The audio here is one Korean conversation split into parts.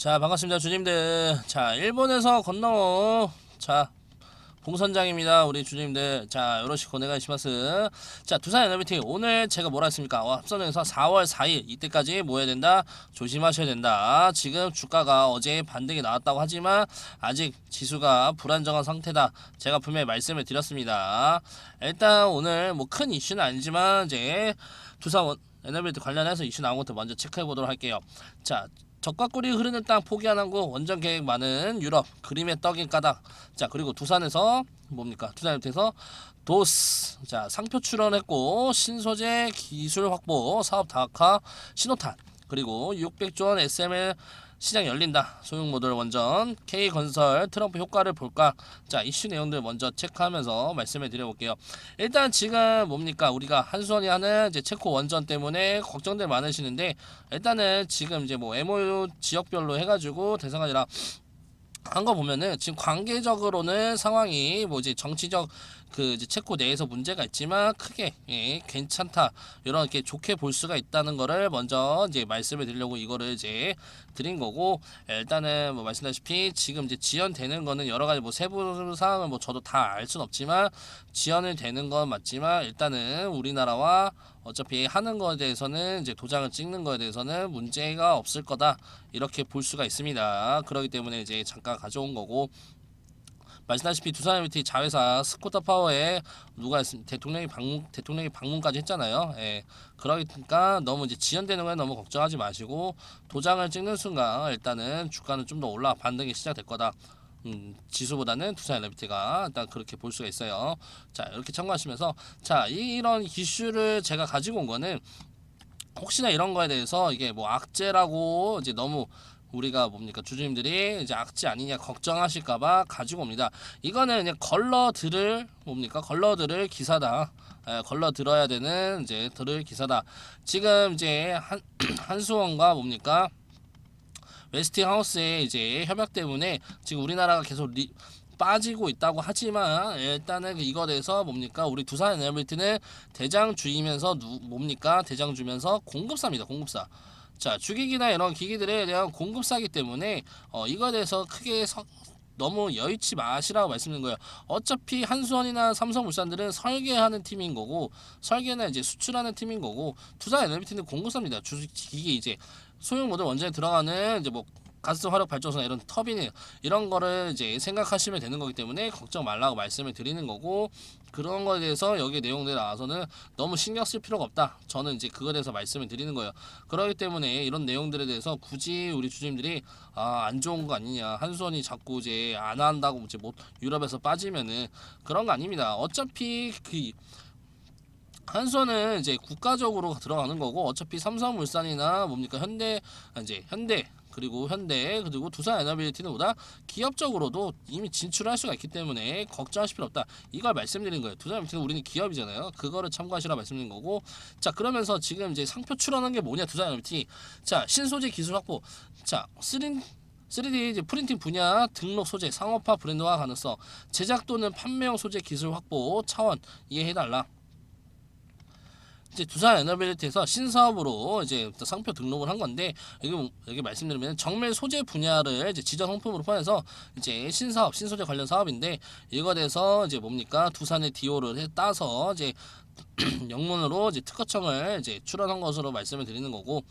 자 반갑습니다 주님들. 자 일본에서 건너온 자 봉선장입니다 우리 주님들. 자 요로시 고 네가시마스. 자 두산 에너비티 오늘 제가 뭐라 했습니까? 어, 합선에서 4월 4일 이때까지 모여야 된다 조심하셔야 된다. 지금 주가가 어제 반등이 나왔다고 하지만 아직 지수가 불안정한 상태다. 제가 분명히 말씀을 드렸습니다. 일단 오늘 뭐 큰 이슈는 아니지만 이제 두산 원- 에너비티 관련해서 이슈 나온 것도 먼저 체크해 보도록 할게요. 자 적과 꿀이 흐르는 땅 포기 안 하고 원전 계획 많은 유럽 그림의 떡인 까닭. 자 그리고 두산에서 뭡니까? 두산에서 도스. 자 상표 출원했고 신소재 기술 확보 사업 다각화 신호탄. 그리고 600조 원 SML 시장 열린다. 소형 모듈 원전 K건설 트럼프 효과를 볼까? 자 이슈 내용들 먼저 체크하면서 말씀해 드려볼게요. 일단 지금 뭡니까? 우리가 한수원이 하는 이제 체코 원전 때문에 걱정들 많으시는데 일단은 지금 이제 뭐 MOU 지역별로 해가지고 대상이 아니라 한 거 보면은 지금 관계적으로는 상황이 뭐지 정치적 그 이제 체코 내에서 문제가 있지만 크게 예, 괜찮다 이런 이렇게 좋게 볼 수가 있다는 거를 먼저 이제 말씀을 드리려고 이거를 이제 드린 거고 예, 일단은 뭐 말씀다시피 지금 이제 지연되는 거는 여러 가지 뭐 세부 사항을 뭐 저도 다 알 순 없지만 지연을 되는 건 맞지만 일단은 우리나라와 어차피 하는 거에 대해서는 이제 도장을 찍는 거에 대해서는 문제가 없을 거다 이렇게 볼 수가 있습니다. 그렇기 때문에 이제 잠깐 가져온 거고 말씀다시피 두산 MT 자회사 스코타 파워에 누가 대통령이 방문 대통령이 방문까지 했잖아요. 예. 그러니까 너무 이제 지연되는 거에 너무 걱정하지 마시고 도장을 찍는 순간 일단은 주가는 좀 더 올라 반등이 시작될 거다. 음, 지수보다는 두산 엘리베이터가 일단 그렇게 볼 수가 있어요. 자, 이렇게 참고하시면서 자, 이- 이런 이슈를 제가 가지고 온 거는 혹시나 이런 거에 대해서 이게 뭐 악재라고 이제 너무 우리가 뭡니까 주주님들이 이제 악재 아니냐 걱정하실까봐 가지고 옵니다. 이거는 그냥 걸러 들을 뭡니까 걸러 들을 기사다. 에, 걸러 들어야 되는 이제 들을 기사다. 지금 이제 한 한수원과 뭡니까 웨스팅하우스의 이제 협약 때문에 지금 우리나라가 계속 리, 빠지고 있다고 하지만 일단은 이거 대해서 뭡니까 우리 두산 에너비티는 대장 주이면서 누, 뭡니까 대장 주면서 공급사입니다 공급사 자 주기기나 이런 기기들에 대한 공급사기 때문에 어 이거에 대해서 크게 서, 너무 여의치 마시라고 말씀드린 거예요. 어차피 한수원이나 삼성물산들은 설계하는 팀인 거고 설계나 이제 수출하는 팀인 거고 두산 에너비티는 공급사입니다. 주 기기 이제 소형 모델 원전에 들어가는 이제 뭐 가스 화력 발전소나 이런 터빈 이런 거를 이제 생각하시면 되는 거기 때문에 걱정 말라고 말씀을 드리는 거고 그런 거에 대해서 여기 내용들이 나와서는 너무 신경 쓸 필요가 없다. 저는 이제 그거에 대해서 말씀을 드리는 거예요. 그렇기 때문에 이런 내용들에 대해서 굳이 우리 주주님들이 아, 안 좋은 거 아니냐. 한수원이 자꾸 이제 안 한다고 이제 못 유럽에서 빠지면은 그런 거 아닙니다. 어차피 그 한수원은 이제 국가적으로 들어가는 거고 어차피 삼성물산이나 뭡니까 현대 아, 이제 현대 그리고 현대 그리고 두산 에너빌리티는 보다 기업적으로도 이미 진출할 수가 있기 때문에 걱정하실 필요 없다. 이걸 말씀드린 거예요. 두산 에너빌리티는 우리는 기업이잖아요. 그거를 참고하시라 말씀드린 거고 자 그러면서 지금 이제 상표 출원한 게 뭐냐 두산 에너빌리티 자 신소재 기술 확보 자 쓰린 3D 이제 프린팅 분야 등록 소재 상업화 브랜드화 가능성 제작 또는 판매용 소재 기술 확보 차원 이해해달라. 이제 두산 에너빌리티에서 신사업으로 이제 상표 등록을 한 건데 여기 여기 말씀드리면 정밀 소재 분야를 이제 지정 상품으로 포함해서 이제 신사업 신소재 관련 사업인데 이거에 대해서 이제 뭡니까? 두산의 디오를 해 따서 이제 영문으로 이제 특허청을 이제 출원한 것으로 말씀을 드리는 거고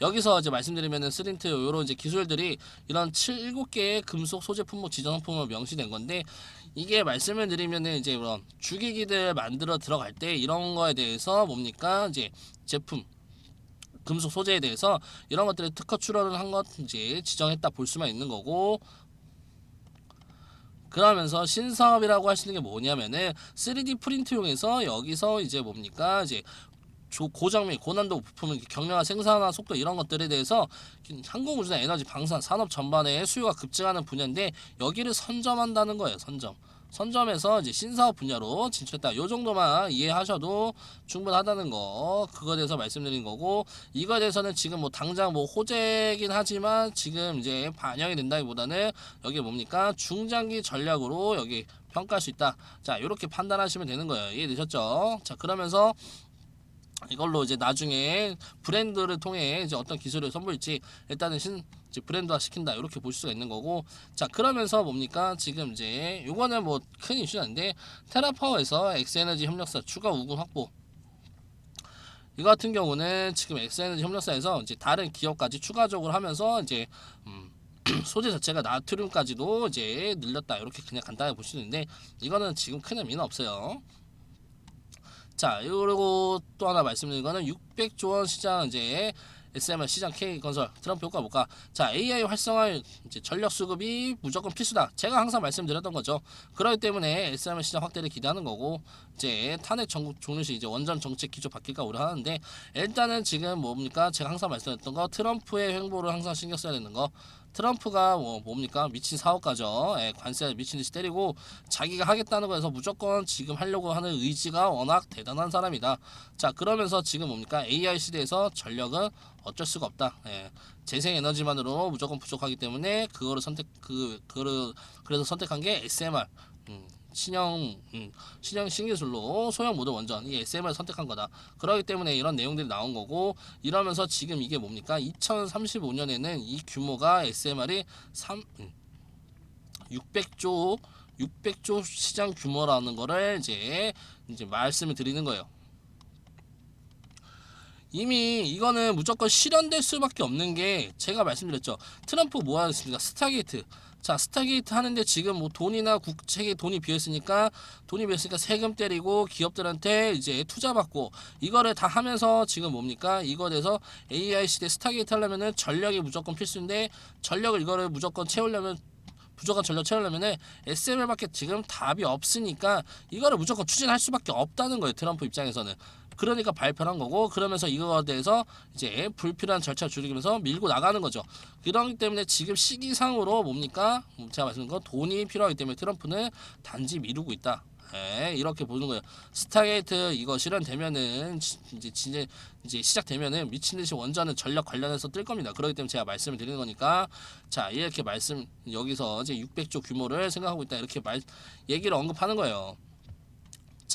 여기서 이제 말씀드리면은 스린트 요런 이제 기술들이 이런 7, 7개의 금속 소재 품목 지정 상품으로 명시된 건데 이게 말씀을 드리면은 이제 이런 주기기들 만들어 들어갈 때 이런 거에 대해서 뭡니까? 이제 제품 금속 소재에 대해서 이런 것들을 특허 출원을 한것 이제 지정했다 볼 수만 있는 거고. 그러면서 신사업이라고 하시는 게 뭐냐면은 3D 프린트용에서 여기서 이제 뭡니까? 이제 조- 고장 및 고난도 부품을 경량화 생산화 속도 이런 것들에 대해서 항공우주나 에너지 방산 산업 전반에 수요가 급증하는 분야인데 여기를 선점한다는 거예요 선점. 선점해서 이제 신사업 분야로 진출했다. 요 정도만 이해하셔도 충분하다는 거. 그거에 대해서 말씀드린 거고 이거에 대해서는 지금 뭐 당장 뭐 호재긴 하지만 지금 이제 반영이 된다기보다는 여기 뭡니까? 중장기 전략으로 여기 평가할 수 있다. 자 이렇게 판단하시면 되는 거예요. 이해되셨죠? 자 그러면서 이걸로 이제 나중에 브랜드를 통해 이제 어떤 기술을 선보일지 일단은 신 브랜드화 시킨다. 이렇게 보실 수가 있는 거고. 자 그러면서 뭡니까? 지금 이제 요거는 뭐 큰 이슈는 아닌데 테라파워에서 엑스에너지 협력사 추가 우군 확보. 이거 같은 경우는 지금 엑스에너지 협력사에서 이제 다른 기업까지 추가적으로 하면서 이제 음, 소재 자체가 나트륨까지도 이제 늘렸다. 이렇게 그냥 간단하게 보시는데 이거는 지금 큰 의미는 없어요. 자 그리고 또 하나 말씀드린 거는 600조 원 시장 이제 SMR 시장 K 건설 트럼프 효과 볼까? 자 AI 활성화 이제 전력 수급이 무조건 필수다. 제가 항상 말씀드렸던 거죠. 그렇기 때문에 SMR 시장 확대를 기대하는 거고 이제 탄핵 전국 종료 시 이제 원전 정책 기조 바뀔까 우려하는데 일단은 지금 뭡니까? 제가 항상 말씀드렸던 거 트럼프의 행보를 항상 신경 써야 되는 거. 트럼프가 뭐 뭡니까 미친 사업가죠. 예, 관세 미친 듯이 때리고 자기가 하겠다는 거에서 무조건 지금 하려고 하는 의지가 워낙 대단한 사람이다. 자 그러면서 지금 뭡니까 AI 시대에서 전력은 어쩔 수가 없다. 예, 재생 에너지만으로 무조건 부족하기 때문에 그거를 선택 그 그거를 그래서 선택한 게 SMR. 음, 신형 음, 신형 신기술로 소형 모드 원전 이 SMR 선택한 거다. 그렇기 때문에 이런 내용들이 나온 거고 이러면서 지금 이게 뭡니까? 2035년에는 이 규모가 SMR이 3 음, 600조 600조 시장 규모라는 거를 이제 이제 말씀을 드리는 거예요. 이미 이거는 무조건 실현될 수밖에 없는 게 제가 말씀드렸죠. 트럼프 뭐 하겠습니까? 스타게이트. 자, 스타게이트 하는데 지금 뭐 돈이나 국책에 돈이 비었으니까 돈이 비었으니까 세금 때리고 기업들한테 이제 투자 받고 이거를 다 하면서 지금 뭡니까? 이거 돼서 AI 시대 스타게이트 하려면은 전력이 무조건 필수인데 전력을 이거를 무조건 채우려면 부족한 전력 채우려면은 SMR밖에 지금 답이 없으니까 이거를 무조건 추진할 수밖에 없다는 거예요. 트럼프 입장에서는. 그러니까 발표한 거고 그러면서 이거에 대해서 이제 불필요한 절차 줄이면서 밀고 나가는 거죠. 그렇기 때문에 지금 시기상으로 뭡니까? 음, 제가 말씀드린 건 돈이 필요하기 때문에 트럼프는 단지 미루고 있다. 예, 이렇게 보는 거예요. 스타게이트 이거 실현되면은 지- 이제 진짜 이제 시작되면은 미친 듯이 원전은 전력 관련해서 뜰 겁니다. 그렇기 때문에 제가 말씀을 드리는 거니까 자 이렇게 말씀 여기서 이제 600조 규모를 생각하고 있다 이렇게 말 얘기를 언급하는 거예요.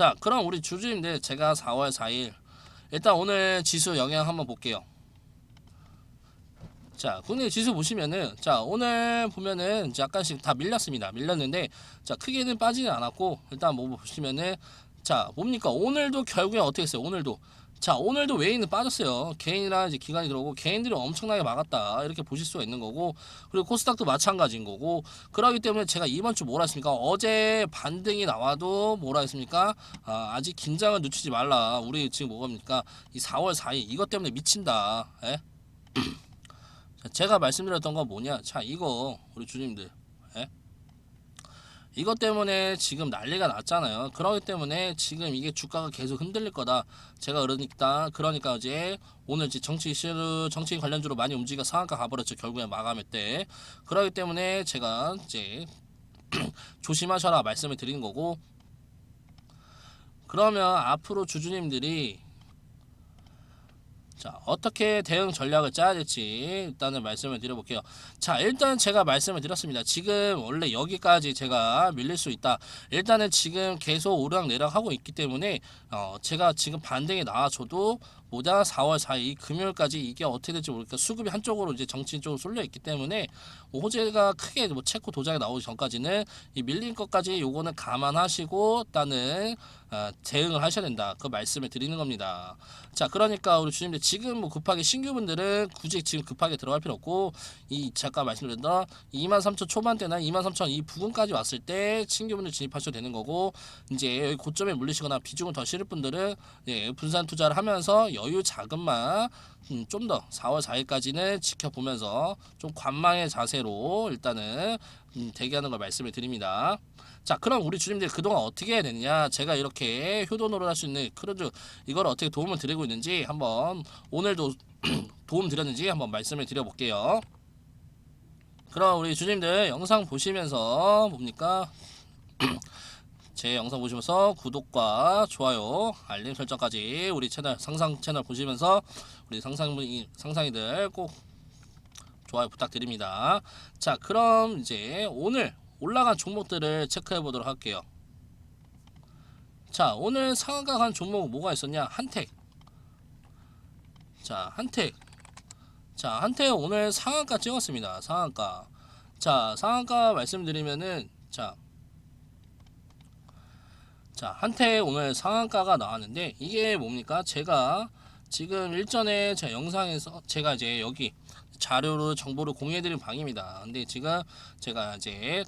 자 그럼 우리 주주님들 제가 4월 4일 일단 오늘 지수 영향 한번 볼게요. 자, 국내 지수 보시면은 자 오늘 보면은 약간씩 다 밀렸습니다. 밀렸는데 자 크게는 빠지는 않았고 일단 뭐 보시면은 자 뭡니까 오늘도 결국에 어떻게 했어요? 오늘도 자 오늘도 외인은 빠졌어요. 개인이랑 이제 기관이 들어오고 개인들이 엄청나게 막았다 이렇게 보실 수가 있는 거고 그리고 코스닥도 마찬가지인 거고 그러기 때문에 제가 이번 주 뭐라 했습니까? 어제 반등이 나와도 뭐라 했습니까? 아, 아직 긴장을 늦추지 말라. 우리 지금 뭐겁니까? 이 4월 4일 이것 때문에 미친다. 예? 자, 제가 말씀드렸던 건 뭐냐? 자, 이거 우리 주님들, 예? 이것 때문에 지금 난리가 났잖아요. 그러기 때문에 지금 이게 주가가 계속 흔들릴 거다. 제가 그러니까 그러니까 이제 오늘 이제 정치 이슈 정치 관련주로 많이 움직여 상한가 가버렸죠. 결국에 마감할 때. 그러기 때문에 제가 이제 조심하셔라 말씀을 드리는 거고. 그러면 앞으로 주주님들이 자 어떻게 대응 전략을 짜야 될지 일단은 말씀을 드려볼게요. 자 일단 제가 말씀을 드렸습니다. 지금 원래 여기까지 제가 밀릴 수 있다. 일단은 지금 계속 오르락 내락 하고 있기 때문에 어 제가 지금 반등이 나와줘도 보다 4월 4일 금요일까지 이게 어떻게 될지 모르니까 수급이 한쪽으로 이제 정치 쪽으로 쏠려 있기 때문에 뭐 호재가 크게 뭐 체코 도장이 나오기 전까지는 이 밀린 것까지 요거는 감안하시고 일단은 어, 대응을 하셔야 된다. 그 말씀을 드리는 겁니다. 자, 그러니까 우리 주님들 지금 뭐 급하게 신규분들은 굳이 지금 급하게 들어갈 필요 없고 이 잠깐 말씀드렸던 23,000 초반대나 23,000 이 부근까지 왔을 때 신규분들 진입하셔도 되는 거고 이제 여기 고점에 물리시거나 비중을 더 실을 분들은 예, 분산 투자를 하면서 여유 자금만 음, 좀 더 4월 4일까지는 지켜보면서 좀 관망의 자세로 일단은 음, 대기하는 걸 말씀을 드립니다. 자, 그럼 우리 주님들 그동안 어떻게 해야 되느냐? 제가 이렇게 효도노를 할수 있는 크루즈 이걸 어떻게 도움을 드리고 있는지 한번 오늘도 도움 드렸는지 한번 말씀을 드려볼게요. 그럼 우리 주님들 영상 보시면서 뭡니까? 제 영상 보시면서 구독과 좋아요, 알림 설정까지 우리 채널 상상 채널 보시면서 우리 상상이 상상이들 꼭 좋아요 부탁드립니다. 자, 그럼 이제 오늘 올라간 종목들을 체크해 보도록 할게요. 자, 오늘 상한가 간 종목 뭐가 있었냐? 한택. 자 한택 자 한택 오늘 상한가 찍었습니다 상한가 자 상한가 말씀드리면은 자 자, 한택 오늘 상한가가 나왔는데 이게 뭡니까? 제가 지금 일전에 제 영상에서 제가 이제 여기 자료로 정보를 공유해드린 방입니다. 근데 지금 제가 이제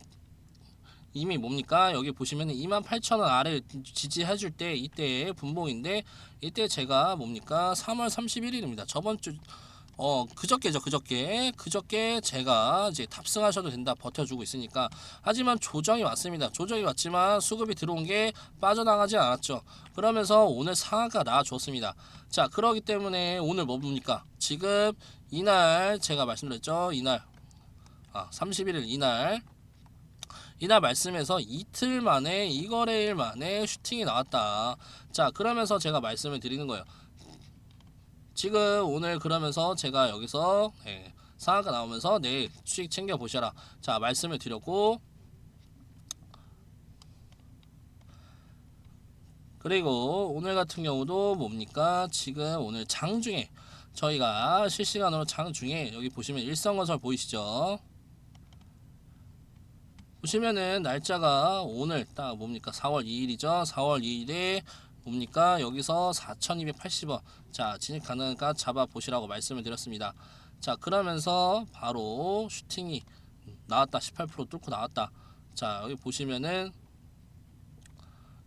이미 뭡니까? 여기 보시면 28,000원 아래 지지해줄 때 이때 분봉인데 이때 제가 뭡니까? 3월 31일입니다. 저번 주 어 그저께죠 그저께. 그저께 제가 이제 탑승하셔도 된다 버텨주고 있으니까. 하지만 조정이 왔습니다. 조정이 왔지만 수급이 들어온 게 빠져나가지 않았죠. 그러면서 오늘 상한가 나와줬습니다. 자 그러기 때문에 오늘 뭐 봅니까? 지금 이날 제가 말씀드렸죠. 이날. 아 31일 이날. 이날 말씀에서 이틀 만에 이 거래일 만에 슈팅이 나왔다. 자 그러면서 제가 말씀을 드리는 거예요 지금 오늘 그러면서 제가 여기서 예, 상한가 나오면서 내일 수익 챙겨 보셔라. 자 말씀을 드렸고. 그리고 오늘 같은 경우도 뭡니까? 지금 오늘 장중에 저희가 실시간으로 장중에 여기 보시면 일성건설 보이시죠? 보시면은 날짜가 오늘 딱 뭡니까? 4월 2일이죠? 4월 2일에 뭡니까? 여기서 4280원. 자 진입 가능한가 잡아 보시라고 말씀을 드렸습니다. 자 그러면서 바로 슈팅이 나왔다. 18% 뚫고 나왔다. 자 여기 보시면은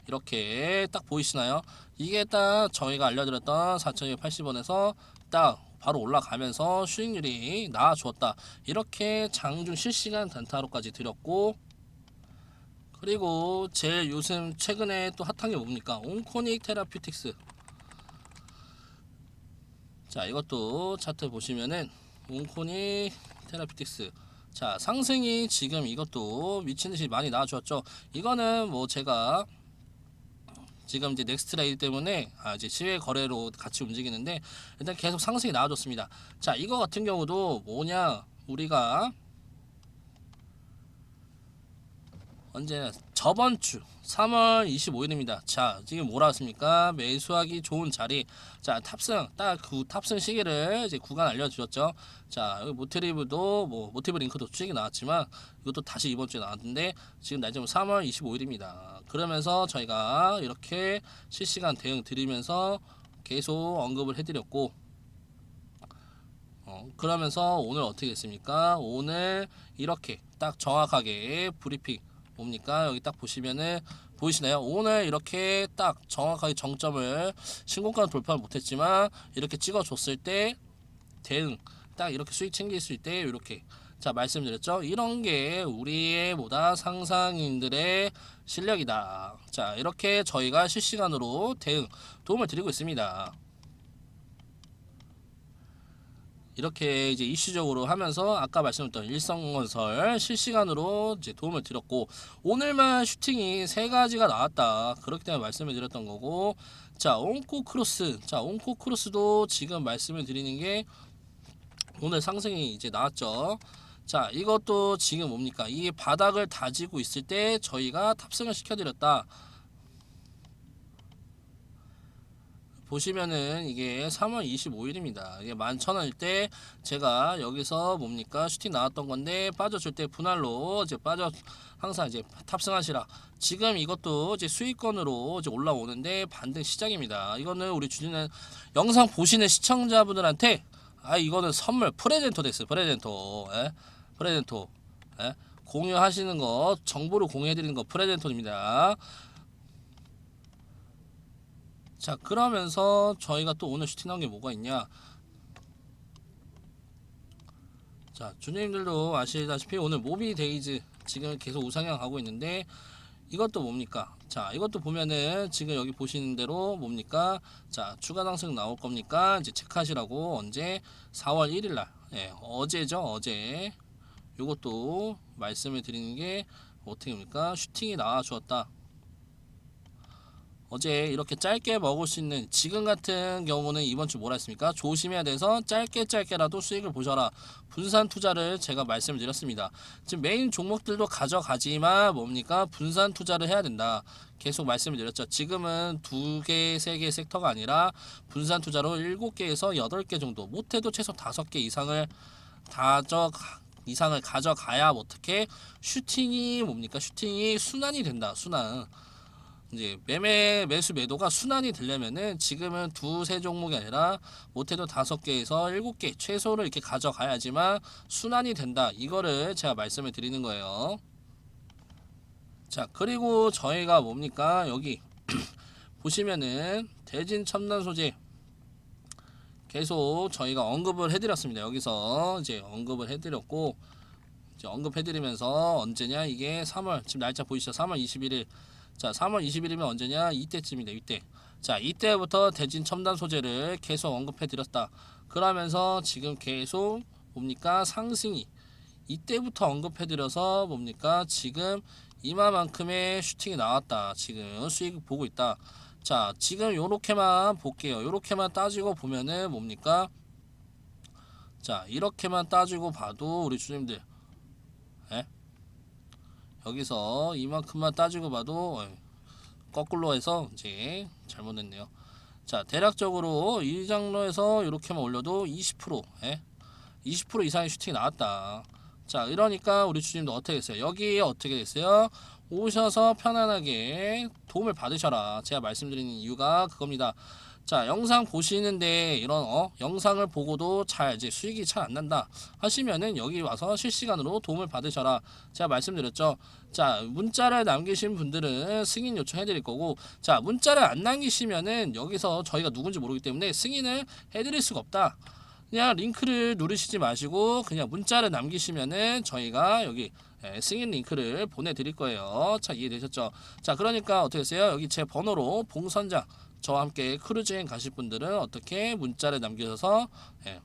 이렇게 딱 보이시나요? 이게 딱 저희가 알려드렸던 4280원에서 딱 바로 올라가면서 수익률이 나와주었다. 이렇게 장중 실시간 단타로까지 드렸고 그리고 제일 요즘 최근에 또 핫한 게 뭡니까? 온코닉 테라퓨틱스. 자, 이것도 차트 보시면은 온코닉 테라퓨틱스. 자, 상승이 지금 이것도 미친 듯이 많이 나와주었죠. 이거는 뭐 제가 지금 이제 넥스트 레이드 때문에 아 이제 시외 거래로 같이 움직이는데 일단 계속 상승이 나와줬습니다. 자, 이거 같은 경우도 뭐냐? 우리가 언제나 저번 주 3월 25일입니다. 자, 지금 뭐라 했습니까? 매수하기 좋은 자리. 자, 탑승 딱 그 탑승 시기를 이제 구간 알려주셨죠. 자, 여기 모티브도 뭐 모티브 링크도 수익이 나왔지만 이것도 다시 이번 주에 나왔는데 지금 날짜는 3월 25일입니다. 그러면서 저희가 이렇게 실시간 대응 드리면서 계속 언급을 해드렸고 어, 그러면서 오늘 어떻게 됐습니까? 오늘 이렇게 딱 정확하게 브리핑 뭡니까? 여기 딱 보시면은 보이시나요? 오늘 이렇게 딱 정확하게 정점을 신고가는 돌파를 못했지만 이렇게 찍어줬을 때 대응 딱 이렇게 수익 챙길 수 있대 이렇게 자 말씀드렸죠 이런 게 우리의 보다 상상인들의 실력이다 자 이렇게 저희가 실시간으로 대응 도움을 드리고 있습니다 이렇게 이제 이슈적으로 하면서 아까 말씀드렸던 일성건설 실시간으로 이제 도움을 드렸고 오늘만 슈팅이 세 가지가 나왔다. 그렇기 때문에 말씀을 드렸던 거고 자 온코 크로스. 자 온코 크로스도 지금 말씀을 드리는 게 오늘 상승이 이제 나왔죠. 자 이것도 지금 뭡니까? 이 바닥을 다지고 있을 때 저희가 탑승을 시켜드렸다 보시면은 이게 3월 25일입니다. 이게 11,000원일 때 제가 여기서 뭡니까 슈팅 나왔던 건데 빠져줄 때 분할로 이제 빠져 항상 이제 탑승하시라. 지금 이것도 이제 수익권으로 이제 올라오는데 반등 시작입니다. 이거는 우리 주주는 영상 보시는 시청자분들한테 아 이거는 선물 프레젠토 됐어요. 프레젠토. 예? 프레젠토. 예? 공유하시는 거 정보를 공유해 드리는 거 프레젠토입니다. 자 그러면서 저희가 또 오늘 슈팅 나온 게 뭐가 있냐? 자 주님들도 아시다시피 오늘 모비 데이즈 지금 계속 우상향 가고 있는데 이것도 뭡니까? 자 이것도 보면은 지금 여기 보시는 대로 뭡니까? 자 추가 상승 나올 겁니까? 이제 체크하시라고 언제? 4월 1일 날. 예, 어제죠 어제. 요것도 말씀을 드리는 게 어떻게 합니까? 슈팅이 나와 주었다 어제 이렇게 짧게 먹을 수 있는 지금 같은 경우는 이번 주 뭐라 했습니까? 조심해야 돼서 짧게 짧게라도 수익을 보셔라. 분산 투자를 제가 말씀을 드렸습니다. 지금 메인 종목들도 가져가지만 뭡니까? 분산 투자를 해야 된다. 계속 말씀을 드렸죠. 지금은 두 개, 세 개 섹터가 아니라 분산 투자로 일곱 개에서 여덟 개 정도, 못해도 최소 다섯 개 이상을 가져 이상을 가져가야 어떻게 슈팅이 뭡니까? 슈팅이 순환이 된다. 순환. 이제 매매 매수 매도가 순환이 되려면은 지금은 두세 종목이 아니라 못해도 다섯 개에서 일곱 개 최소를 이렇게 가져가야지만 순환이 된다. 이거를 제가 말씀을 드리는 거예요. 자 그리고 저희가 뭡니까 여기 보시면은 대진 첨단 소재 계속 저희가 언급을 해드렸습니다. 여기서 이제 언급을 해드렸고 이제 언급해드리면서 언제냐 이게 3월 지금 날짜 보이시죠? 3월 21일 자 3월 20일이면 언제냐 이때쯤이다 이때 자 이때부터 대진 첨단 소재를 계속 언급해 드렸다. 그러면서 지금 계속 뭡니까 상승이 이때부터 언급해 드려서 뭡니까 지금 이마만큼의 슈팅이 나왔다. 지금 수익 보고 있다. 자, 지금 요렇게만 볼게요. 요렇게만 따지고 보면은 뭡니까? 자, 이렇게만 따지고 봐도 우리 주님들 예? 여기서 이만큼만 따지고 봐도 거꾸로 해서 이제 잘못했네요. 자, 대략적으로 이 장로에서 이렇게만 올려도 20% 예? 20% 이상의 슈팅이 나왔다. 자, 이러니까 우리 주님도 어떻게 됐어요? 여기에 어떻게 됐어요? 오셔서 편안하게 도움을 받으셔라. 제가 말씀드리는 이유가 그겁니다. 자, 영상 보시는데 이런 어, 영상을 보고도 잘 이제 수익이 잘 안 난다 하시면은 여기 와서 실시간으로 도움을 받으셔라. 제가 말씀드렸죠. 자, 문자를 남기신 분들은 승인 요청해 드릴 거고 자, 문자를 안 남기시면은 여기서 저희가 누군지 모르기 때문에 승인을 해 드릴 수가 없다. 그냥 링크를 누르시지 마시고 그냥 문자를 남기시면은 저희가 여기 예, 승인 링크를 보내드릴 거예요. 자 이해되셨죠? 자 그러니까 어떻게 했어요? 여기 제 번호로 봉선장 저와 함께 크루즈행 가실 분들은 어떻게 문자를 남겨서 예,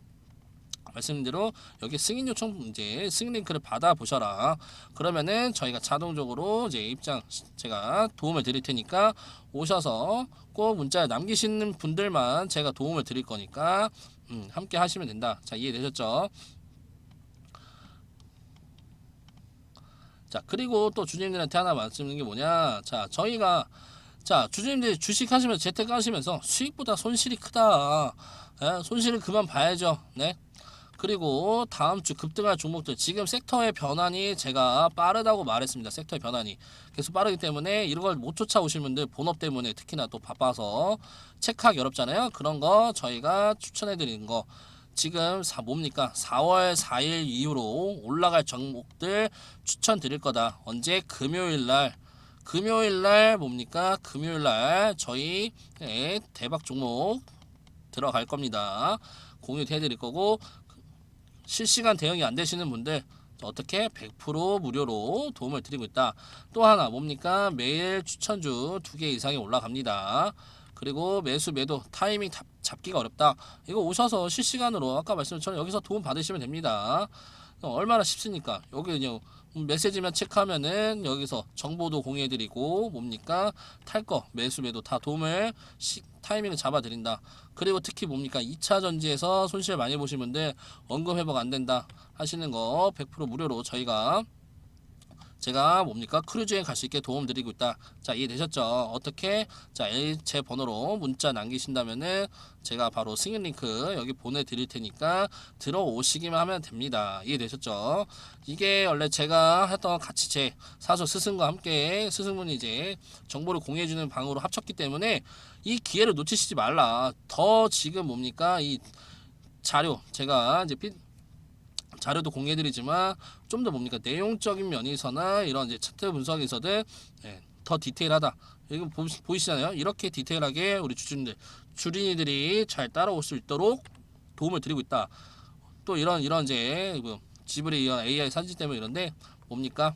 말씀드린 대로 여기 승인 요청 이제 승인 링크를 받아 보셔라. 그러면은 저희가 자동적으로 이제 입장 제가 도움을 드릴 테니까 오셔서 꼭 문자 남기시는 분들만 제가 도움을 드릴 거니까 음, 함께 하시면 된다. 자 이해되셨죠? 자 그리고 또 주님들한테 하나 말씀드리는 게 뭐냐? 자 저희가 자 주주님들 주식 하시면서 재테크 하시면서 수익보다 손실이 크다. 예, 손실을 그만 봐야죠. 네. 그리고 다음 주 급등할 종목들 지금 섹터의 변환이 제가 빠르다고 말했습니다. 섹터의 변환이 계속 빠르기 때문에 이런 걸 못 쫓아오신 분들 본업 때문에 특히나 또 바빠서 체크하기 어렵잖아요. 그런 거 저희가 추천해 드리는 거 지금 사 뭡니까? 4월 4일 이후로 올라갈 종목들 추천 드릴 거다. 언제 금요일 날 금요일 날 뭡니까? 금요일 날 저희 네, 대박 종목 들어갈 겁니다. 공유 해 드릴 거고 실시간 대응이 안 되시는 분들 어떻게 100% 무료로 도움을 드리고 있다. 또 하나 뭡니까? 매일 추천주 두 개 이상이 올라갑니다. 그리고 매수 매도 타이밍 잡, 잡기가 어렵다. 이거 오셔서 실시간으로 아까 말씀드린 여기서 도움 받으시면 됩니다. 어, 얼마나 쉽습니까? 여기 그냥 메시지만 체크하면은 여기서 정보도 공유해드리고 뭡니까 탈 거 매수 매도 다 도움을 시, 타이밍을 잡아드린다. 그리고 특히 뭡니까 2차 전지에서 손실 많이 분들 원금 회복 안 된다 하시는 거 100% 무료로 저희가 제가 뭡니까 크루즈에 갈 수 있게 도움 드리고 있다. 자 이해되셨죠? 어떻게 자제 번호로 문자 남기신다면은 제가 바로 승인 링크 여기 보내드릴 테니까 들어오시기만 하면 됩니다. 이해되셨죠? 이게 원래 제가 했던 같이 제 사서 스승과 함께 스승분이 이제 정보를 공유해주는 방으로 합쳤기 때문에 이 기회를 놓치시지 말라. 더 지금 뭡니까 이 자료 제가 이제 피, 자료도 공개드리지만 좀 더 뭡니까 내용적인 면에서나 이런 이제 차트 분석에서든 예, 더 디테일하다. 이거 보, 보이시잖아요. 이렇게 디테일하게 우리 주주님들 주린이들이 잘 따라올 수 있도록 도움을 드리고 있다. 또 이런 이런 이제 뭐 지브리 이런 AI 사진 때문에 이런데 뭡니까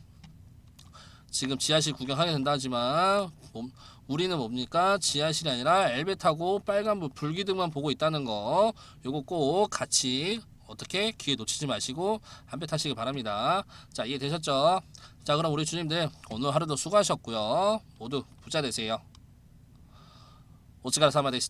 지금 지하실 구경하게 된다 하지만 뭐, 우리는 뭡니까 지하실이 아니라 엘베 타고 빨간불 불기둥만 보고 있다는 거 요거 꼭 같이 어떻게 기회 놓치지 마시고 한 배 타시기 바랍니다. 자 이해되셨죠? 자 그럼 우리 주님들 오늘 하루도 수고하셨고요. 모두 부자 되세요. 오츠가라 사마 데시타